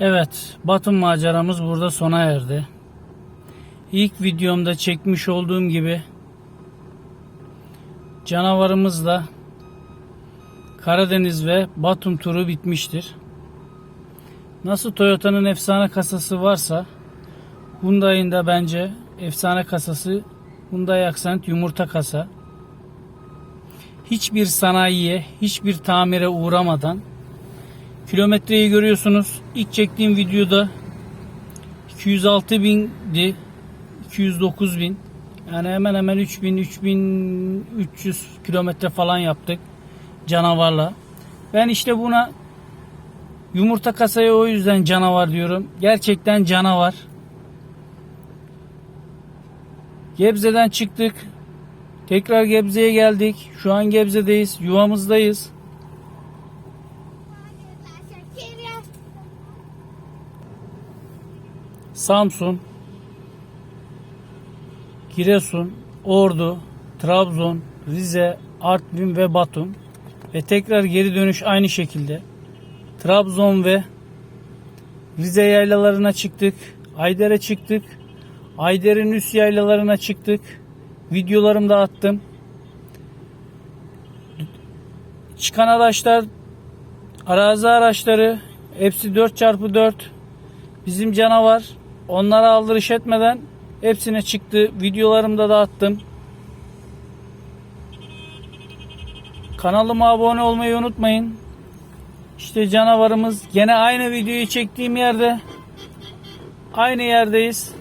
Evet, Batum maceramız burada sona erdi. İlk videomda çekmiş olduğum gibi canavarımızla Karadeniz ve Batum turu bitmiştir. Nasıl Toyota'nın efsane kasası varsa Hyundai'nin de bence efsane kasası Hyundai Accent yumurta kasa. Hiçbir sanayiye, hiçbir tamire uğramadan Kilometreyi görüyorsunuz. İlk çektiğim videoda 206 bindi. 209 bin. Yani hemen hemen 3000 3300 kilometre falan yaptık canavarla. Ben işte buna yumurta kasaya o yüzden canavar diyorum. Gerçekten canavar. Gebze'den çıktık. Tekrar Gebze'ye geldik. Şu an Gebze'deyiz. Yuvamızdayız. Samsun, Giresun, Ordu, Trabzon, Rize, Artvin ve Batum ve tekrar geri dönüş aynı şekilde. Trabzon ve Rize yaylalarına çıktık. Ayder'e çıktık. Ayder'in üst yaylalarına çıktık. Videolarımı da attım. Çıkan araçlar arazi araçları hepsi 4x4 Bizim canavar onlara aldırış etmeden hepsine çıktı. Videolarımda da attım. Kanalıma abone olmayı unutmayın. İşte canavarımız gene aynı videoyu çektiğim yerde aynı yerdeyiz.